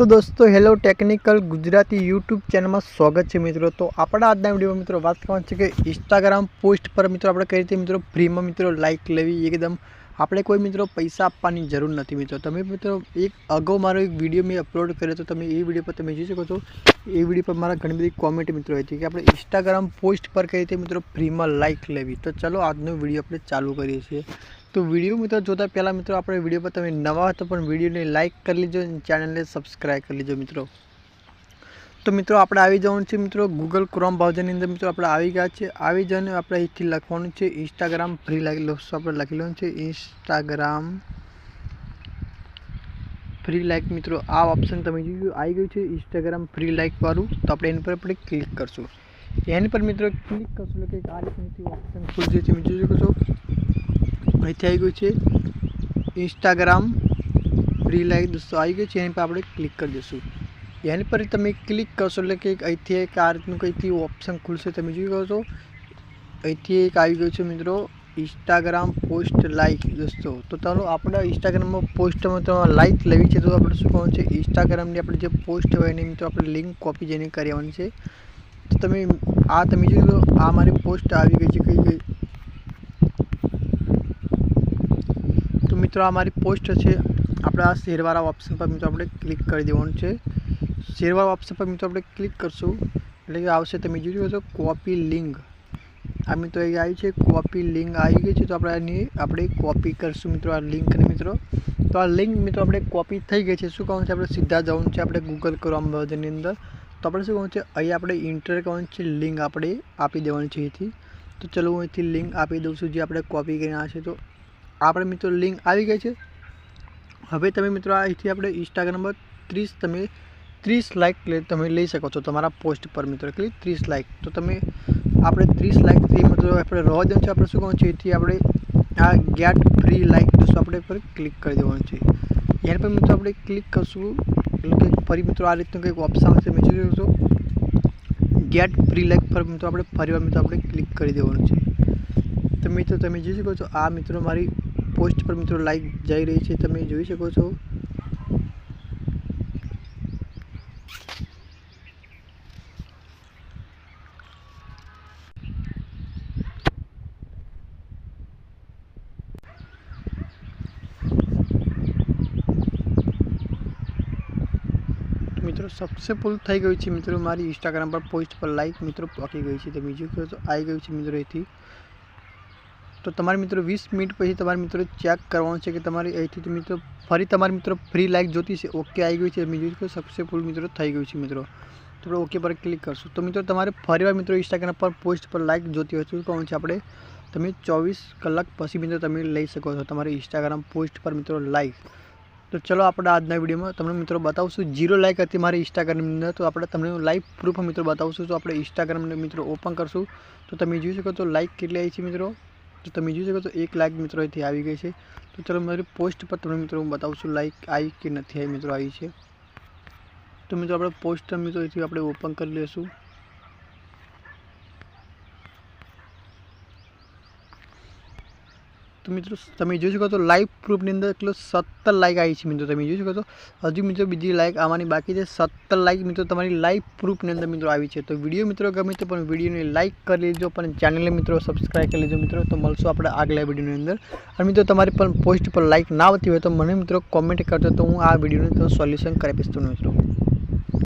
તો દોસ્તો, hello technical Gujarati YouTube ચેનલમાં સ્વાગત છે મિત્રો. તો આપણા આજના વિડીયોમાં મિત્રો વાત કરવાની છે કે ઇન્સ્ટાગ્રામ પોસ્ટ પર મિત્રો આપણે કઈ રીતે મિત્રો ફ્રીમાં મિત્રો લાઇક લેવી, એકદમ આપણે કોઈ મિત્રો પૈસા આપવાની જરૂર નથી મિત્રો. તમે મિત્રો એક અગાઉ મારો એક વીડિયો મેં અપલોડ કર્યો તો તમે એ વીડિયો પર તમે જોઈ શકો છો. એ વીડિયો પર મારા ઘણી બધી કોમેન્ટ મિત્રો હતી કે આપણે ઇન્સ્ટાગ્રામ પોસ્ટ પર કઈ રીતે મિત્રો ફ્રીમાં લાઇક લેવી. તો ચલો આજનો વીડિયો આપણે ચાલુ કરીએ છીએ. તો વીડિયો મિત્રો જોતા પહેલાં મિત્રો આપણે વીડિયો પર તમે નવા હતા પણ વિડીયોને લાઇક કરી લેજો અને ચેનલને સબસ્ક્રાઈબ કરી લેજો મિત્રો. તો મિત્રો આપણે આવી જવાનું છે મિત્રો ગૂગલ ક્રોમ બ્રાઉઝરની અંદર. મિત્રો આપણે આવી ગયા છે આવી જઈને આપણે અહીંથી લખવાનું છે ઇન્સ્ટાગ્રામ ફ્રી લાગી લખશું આપણે લખી લેવાનું છે ઇન્સ્ટાગ્રામ ફ્રી લાઇક મિત્રો. આ ઓપ્શન તમે જોયું આવી ગયું છે ઇન્સ્ટાગ્રામ ફ્રી લાઇકવાળું તો આપણે એની પર આપણે ક્લિક કરશું. એની પર મિત્રો ક્લિક કરશું એટલે કે આ રીતની ઓપ્શન ખુલશે. તમે જોઈ શકો છો. અહીંથી આવી ગયું છે. ઇન્સ્ટાગ્રામ ફ્રી લાઈક દોસ્તો, આવી ગયું છે. એની પર આપણે ક્લિક કરી દઈશું. એની પર તમે ક્લિક કરશો એટલે કે અહીંથી એક આ રીતનું કંઈથી ઓપ્શન ખુલશે તમે જોઈ શકો છો. અહીંથી એક આવી ગયું છે મિત્રો ઇન્સ્ટાગ્રામ પોસ્ટ લાઈક દોસ્તો. તો ચાલો આપણે ઇન્સ્ટાગ્રામમાં પોસ્ટમાં તમારે લાઇક લેવી છે તો આપણે શું કહું છે? ઇન્સ્ટાગ્રામની આપણે જે પોસ્ટ હોય એની મિત્રો આપણે લિંક કોપી જેને કરવાની છે. તો તમે આ તમે જોઈ આ મારી પોસ્ટ આવી ગઈ છે, કઈ ગઈ તો મિત્રો, આ મારી પોસ્ટ છે. આપણે શેરવાળા ઓપ્શન પર મિત્રો આપણે ક્લિક કરી દેવાનું છે. શેરવાળા ઓપ્શન પર મિત્રો આપણે ક્લિક કરશું. એટલે કે આવશે તમે જોઈ શકો તો કોપી લિંક આ મિત્રો એ આવી છે. કોપી લિંક આવી ગઈ છે, તો આપણે આની, આપણે કોપી કરશું મિત્રો આ લિંકને મિત્રો. તો આ લિંક મિત્રો આપણે કોપી થઈ ગઈ છે. શું કહું છે? આપણે સીધા જવાનું છે આપણે ગૂગલ ક્રોમ બ્રાઉઝરની અંદર. તો આપણે શું કહું છે? અહીં આપણે ઇન્ટર કરવાનું છે લિંક આપણે આપી દેવાની છે અહીંથી. તો ચલો હું અહીંથી લિંક આપી દઉં છું જે આપણે કોપી કરીને આ છે. તો આપણે મિત્રો લિંક આવી ગઈ છે. હવે તમે મિત્રો અહીંથી આપણે ઇન્સ્ટાગ્રામ પર ત્રીસ તમે ત્રીસ લાઇક તમે લઈ શકો છો તમારા પોસ્ટ પર મિત્રો કે ત્રીસ લાઇક તો તમે આપણે ત્રીસ લાઇકથી મિત્રો આપણે રહેવા દેવાનું છે, આપણે શું કરવાનું છે? એથી આપણે આ ગેટ ફ્રી લાઇક દોસ્તો આપણે પર ક્લિક કરી દેવાનું છે. એના પર મિત્રો આપણે ક્લિક કરશું, એટલે કે ફરી મિત્રો આ રીતનું કંઈક ઓપ્શન હશે મેં જોઈ છો. ગેટ ફ્રી લાઇક પર મિત્રો આપણે ફરીવાર મિત્રો આપણે ક્લિક કરી દેવાનું છે. તો મિત્રો તમે જોઈ શકો છો, આ મિત્રો મારી પોસ્ટ પર મિત્રો લાઈક જઈ રહી છે, તમે જોઈ શકો છો. મિત્રો સક્સેસફુલ થઈ ગયું છે, મિત્રો. મારી ઇન્સ્ટાગ્રામ પર પોસ્ટ પર લાઈક મિત્રો, પાકી ગઈ છે તો બીજું કહો તો આવી ગયું છે, મિત્રો અહીંથી તો તમારે મિત્રો વીસ મિનિટ પછી તમારે મિત્રો ચેક કરવાનું છે કે તમારી અહીંથી મિત્રો ફરી તમારે મિત્રો ફ્રી લાઇક જોતી છે ઓકે આવી ગયું છે. બીજું કે સક્સેસફુલ મિત્રો થઈ ગયું છે મિત્રો. તો આપણે ઓકે પર ક્લિક કરશું. તો મિત્રો તમારે ફરીવાર મિત્રો ઇન્સ્ટાગ્રામ પર પોસ્ટ પર લાઇક જોતી હોય શું કહું છે આપણે? તમે ચોવીસ કલાક પછી મિત્રો તમે લઈ શકો છો તમારી ઇન્સ્ટાગ્રામ પોસ્ટ પર મિત્રો લાઇક તો ચલો આપણે આજના વિડીયોમાં તમને મિત્રો બતાવશું. જીરો લાઇક હતી મારી ઇન્સ્ટાગ્રામની અંદર તો આપણે તમને લાઈવ પ્રૂફ મિત્રો બતાવશું. તો આપણે ઇન્સ્ટાગ્રામને મિત્રો ઓપન કરશું. તો તમે જોઈ શકો તો લાઇક કેટલી આવી છે મિત્રો. તો તમે જોઈ શકો તો એક લાઇક મિત્રો અહીંથી આવી ગઈ છે. તો ચલો મારી પોસ્ટ પર તમને મિત્રો હું બતાવશું લાઇક આવી કે નથી આવી મિત્રો આવી છે. તો મિત્રો આપણે પોસ્ટ મિત્રો અહીંથી આપણે ઓપન કરી લઈશું. તો મિત્રો, તમે જોઈ શકો તો લાઈવ પ્રૂફની અંદર એટલો સત્તર લાઇક આવી છે મિત્રો. તમે જોઈ શકો તો હજુ મિત્રો બીજી લાઇક આવવાની બાકી છે. સત્તર લાઇક મિત્રો તમારી લાઈવ પ્રૂફની અંદર મિત્રો આવી છે. તો વીડિયો મિત્રો ગમે તો પણ વિડીયોને લાઇક કરી લેજો, પણ ચેનલને મિત્રો સબસ્ક્રાઈબ કરી લેજો મિત્રો. તો મળશું આપણે આગલા વિડીયોની અંદર. અને મિત્રો, તમારી પણ પોસ્ટ પર લાઇક ના આવતી હોય તો મને મિત્રો કોમેન્ટ કરજો. તો હું આ વિડીયોનું સોલ્યુશન કરી આપીશ તો મિત્રો.